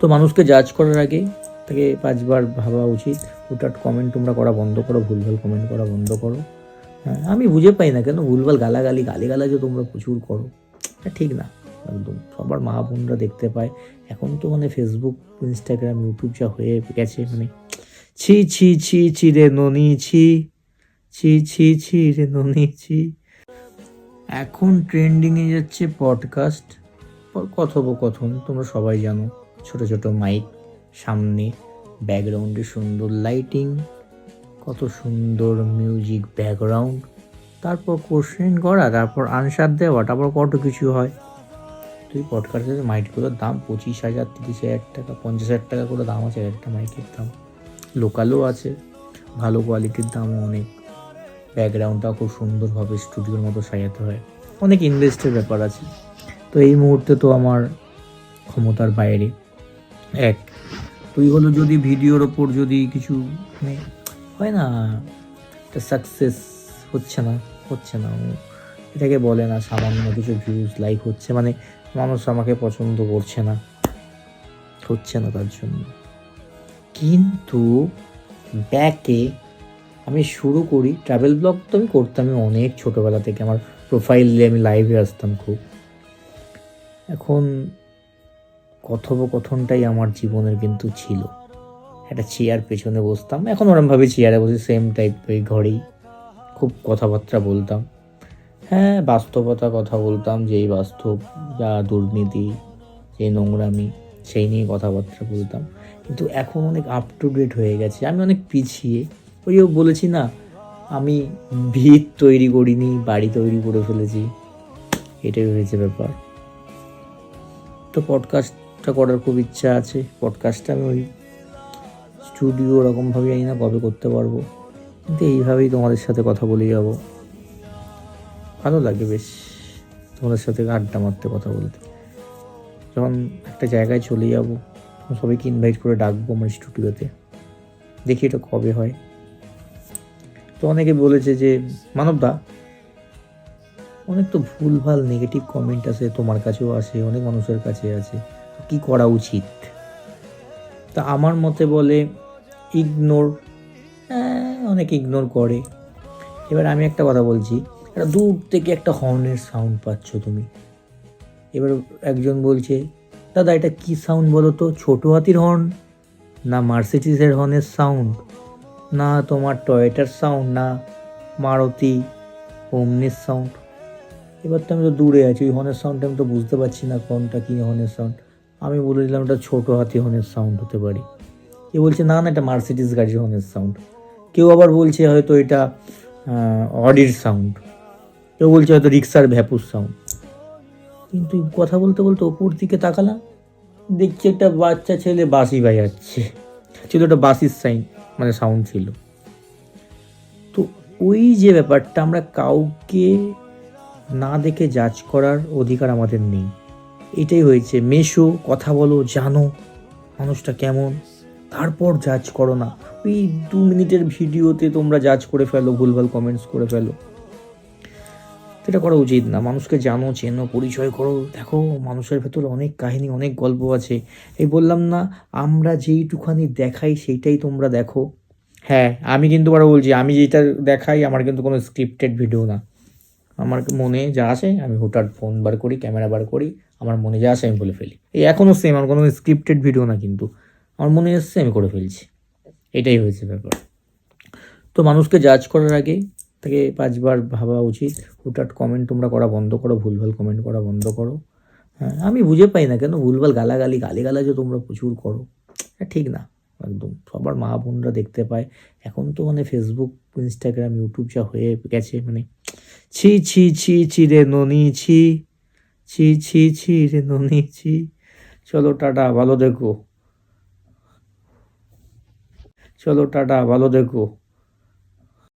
তো মানুষকে জাজ করার আগে তাকে পাঁচবার ভাবা উচিত। হুটাট কমেন্ট তোমরা করা বন্ধ করো, ভুলভাল কমেন্ট করা বন্ধ করো। হ্যাঁ আমি বুঝে পাই না কেন ভুলভাল গালাগালি, গালিগালাজও তোমরা প্রচুর করো। এটা ঠিক না, একদম। সবার মা বোনরা দেখতে পায়। এখন তো মানে ফেসবুক ইনস্টাগ্রাম ইউটিউব যা হয়ে গেছে মানে ছি ছি ছি ছি রে ননি, ছি ছি ছি ছি রে ননি, ছি। এখন ট্রেন্ডিংয়ে যাচ্ছে পডকাস্ট কথোপকথন, তোমরা সবাই জানো। ছোট ছোট মাইক, সামনে ব্যাকগ্রাউন্ডে সুন্দর লাইটিং, কত সুন্দর মিউজিক ব্যাকগ্রাউন্ড, তারপর কোশ্চেন করা, তারপর আনসার দেওয়া, তারপর কত কিছু হয়। তুই পডকাস্টের মাইকগুলোর দাম পঁচিশ হাজার, তিরিশ হাজার টাকা, পঞ্চাশ হাজার টাকা করে দাম আছে এক একটা মাইকের দাম। লোকালও আছে, ভালো কোয়ালিটির দামও অনেক। ব্যাকগ্রাউন্ডটাও খুব সুন্দরভাবে স্টুডিওর মতো সাজাতে হয়। অনেক ইনভেস্টের ব্যাপার আছে। তো এই মুহূর্তে তো আমার ক্ষমতার বাইরে। এক। তুই হলো যদি ভিডিওর ওপর যদি কিছু মানে হয় না, একটা সাকসেস হচ্ছে না হচ্ছে না এটাকে বলে না সামান্য কিছু ভিউজ লাইক হচ্ছে মানে মানুষ আমাকে পছন্দ করছে না, হচ্ছে না তার জন্য। কিন্তু ব্যাকে আমি শুরু করি ট্রাভেল ব্লগ তো আমি করতামই অনেক ছোটোবেলা থেকে, আমার প্রোফাইলে আমি লাইভে আসতাম খুব। এখন কথোপকথনটাই আমার জীবনের কিন্তু ছিল। একটা চেয়ার পেছনে বসতাম। এখন ওরমভাবে চেয়ারে বসে সেম টাইপ ওই ঘরেই খুব কথাবার্তা বলতাম। হ্যাঁ বাস্তবতা কথা বলতাম যে এই বাস্তব, যা দুর্নীতি যে নোংরামি, সেই নিয়ে কথাবার্তা বলতাম। কিন্তু এখন অনেক আপ টু ডেট হয়ে গেছে। আমি অনেক পিছিয়ে। ওই যে বলেছি না, আমি ভিত তৈরি করিনি, বাড়ি তৈরি করে ফেলেছি। এটাই হয়েছে ব্যাপার। তো পডকাস্টটা করার খুব ইচ্ছা আছে। পডকাস্টটা আমি ওই স্টুডিও ওরকমভাবে জানি না কবে করতে পারব। কিন্তু এইভাবেই তোমাদের সাথে কথা বলে যাব। ভালো লাগে বেশ তোমাদের সাথে আড্ডা মারতে, কথা বলতে। যখন একটা জায়গায় চলে যাব, সবাইকে ইনভাইট করে ডাকবো আমার স্টুডিওতে দেখি এটা কবে হয়। তো অনেকে বলেছে যে মানবদা অনেক তো ভুলভাল নেগেটিভ কমেন্ট আসে, তোমার কাছেও আসে, অনেক মানুষের কাছে আছে কী করা উচিত? তা আমার মতে বলে ইগনোর অনেকে ইগনোর করে। এবার আমি একটা কথা বলছি, একটা দূর থেকে একটা হর্নের সাউন্ড পাচ্ছ তুমি। এবার একজন বলছে, দাদা, এটা কি সাউন্ড বলো তো? ছোটো হাতির হর্ন না মার্সিডিসের হর্নের সাউন্ড না তোমার টয়েটার সাউন্ড না মারুতি ওমনির সাউন্ড এবার তো আমি তো দূরে আছি, ওই হর্নের সাউন্ডটা আমি তো বুঝতে পারছি না কোনটা কী হর্নের সাউন্ড আমি বলে দিলাম, এটা ছোটো হাতি হর্নের সাউন্ড হতে পারে। কেউ বলছে, না না, এটা মার্সিডিস গাড়ির হর্নের সাউন্ড কেউ আবার বলছে, হয়তো এটা অডির সাউন্ড কেউ বলছে, হয়তো রিক্সার ভ্যাপুর সাউন্ড কিন্তু কথা বলতে বলতে ওপর দিকে তাকালাম, দেখছি একটা বাচ্চা ছেলে বাঁশি বাজাচ্ছে। ছিল একটা বাঁশির সাইন মানে সাউন্ড ছিল। তো ওই যে ব্যাপারটা আমরা কাউকে না দেখে জাজ করার অধিকার আমাদের নেই। এটাই হয়েছে। মেশো, কথা বলো, জানো মানুষটা কেমন। তারপর জাজ করো না। ওই দু মিনিটের ভিডিওতে তোমরা জাজ করে ফেলো, ভুলভাল কমেন্টস করে ফেলো। এটা করা উচিত না। মানুষকে জানো, চেনো, পরিচয় করো। দেখো, মানুষের ভেতরে অনেক কাহিনী, অনেক গল্প আছে। এই বললাম না, আমরা যেইটুখানি দেখাই সেইটাই তোমরা দেখো। হ্যাঁ আমি কিন্তু আরও বলছি, আমি যেটা দেখাই, আমার কিন্তু কোনো স্ক্রিপ্টেড ভিডিও না। আমার মনে যা আসে, আমি হুটার ফোন বার করি ক্যামেরা বার করি, আমার মনে যা আসে, আমি বলে ফেলি। এই এখনও সেম আমার কোনো স্ক্রিপ্টেড ভিডিও না কিন্তু। আমার মনে এসছে, আমি করে ফেলছি। এটাই হয়েছে ব্যাপার। তো মানুষকে জাজ করার আগে তাকে পাঁচবার ভাবা উচিত হুটাট কমেন্ট তোমরা করা বন্ধ করো, ভুলভাল কমেন্ট করা বন্ধ করো। হ্যাঁ আমি বুঝে পাই না কেন ভুলভাল গালাগালি, গালিগালাজও তোমরা প্রচুর করো। হ্যাঁ ঠিক না, একদম। সবার মা বোনরা দেখতে পায়। এখন তো মানে ফেসবুক ইনস্টাগ্রাম ইউটিউব যা হয়ে গেছে মানে ছি ছি ছি ছি রে ননি, ছি। ছি ছি ছি রে ননি, ছি। চলো, টাটা, ভালো দেখো। চলো, টাটা, ভালো দেখো।